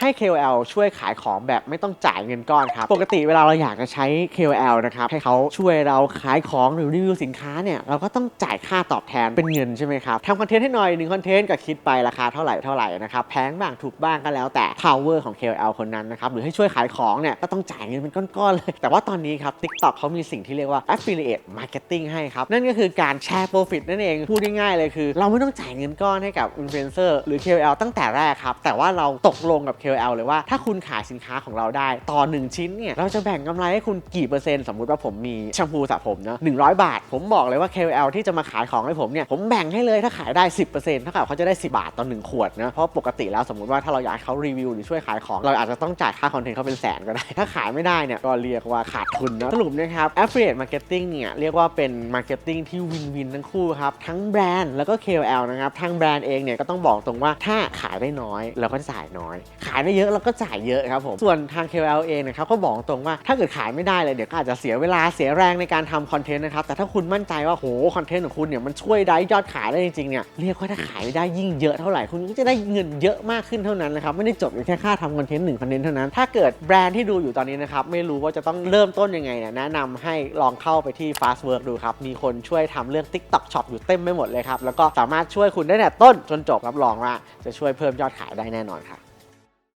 ให้ KOL ช่วยขายของแบบไม่ต้องจ่ายเงินก้อนครับ ปกติเวลาเราอยากจะใช้ KOL นะครับให้เขาช่วยเราขายของหรือรีวิวสินค้าเนี่ยเราก็ต้องจ่ายค่าตอบแทนเป็นเงินใช่ไหมครับทำคอนเทนต์ให้หน่อยหนึ่งคอนเทนต์ก็คิดไปราคาเท่าไหร่เท่าไหร่นะครับแพงบ้างถูกบ้างก็แล้วแต่ power ของ KOL คนนั้นนะครับหรือให้ช่วยขายของเนี่ยก็ต้องจ่ายเงินเป็นก้อนๆเลย แต่ว่าตอนนี้ครับ TikTok เขามีสิ่งที่เรียกว่า affiliate marketing ให้ครับ นั่นก็คือการแชร์ profit นั่นเองพูดง่ายๆเลยคือ เราไม่ต้องจ่ายเงินก้อนให้กับ influencer หรือ KOL ตั้งแต่แรกครับแต่ว่าเราตกลงกับ KOL เลยว่า ถ้าคุณขายสินค้าของเราได้ต่อ 1 ชิ้นเนี่ยเราจะแบ่งกำไรให้คุณกี่เปอร์เซ็นต์สมมุติว่าผมมีแชมพูสระผมเนาะ100บาท ผมบอกเลยว่า KOL ที่จะมาขายของให้ผมเนี่ยผมแบ่งให้เลยถ้าขายได้ 10%เท่ากับเขาจะได้ 10 บาทต่อหนึ่งขวดนะเพราะปกติแล้วสมมติว่าถ้าเราอยากให้เขารีวิวหรือช่วยขายของเราอาจจะต้องจ่ายค่าคอนเทนต์เขาเป็นแสนก็ได้ ถ้าขายไม่ได้เนี่ยก็เรียกว่าขาดทุนนะสรุปนะครับ affiliate marketing เนี่ยเรียกว่าเป็น marketing ที่วินวินทั้งคู่ครับทั้งแบรนด์แล้วก็ KOL นะครับทางแบรนด์เองเนี่ยก็ต้องบอกตรงว่าถ้าขายได้น้อยเราก็จ่ายน้อย ขายายได้เยอะเราก็จ่ายเยอะครับผม ส่วนทาง KOL เองนะครับก็บอกตรงว่าถ้าเกิดขายไม่ได้เลยเดี๋ยวก็อาจจะเสียเวลาเสียแรงในการทำคอนเทนต์นะครับ แต่ถ้าคุณมั่นใจว่าโหคอนเทนต์ของคุณเนี่ยมันช่วยได้ยอดขายได้จริงๆเนี่ยเรียกว่าถ้าขายได้ยิ่งเยอะเท่าไหร่คุณก็จะได้เงินเยอะมากขึ้นเท่านั้นนะครับไม่ได้จบอยู่แค่ค่าทำคอนเทนต์หนึ่งคอนเทนต์เท่านั้นถ้าเกิดแบรนด์ที่ดูอยู่ตอนนี้นะครับไม่รู้ว่าจะต้องเริ่มต้นยังไงเนี่ยแนะนำให้ลองเข้าไปที่ Fast Work ดูครับมีคนช่วยทำเรื่อง TikTok Shop อยู่เต็มไปหมดเลยครับแล้วก็สามารถช่วยคุณได้แต่ต้นจนจบรับรองว่าจะช่วยเพิ่มยอดขายได้แน่นอนครับ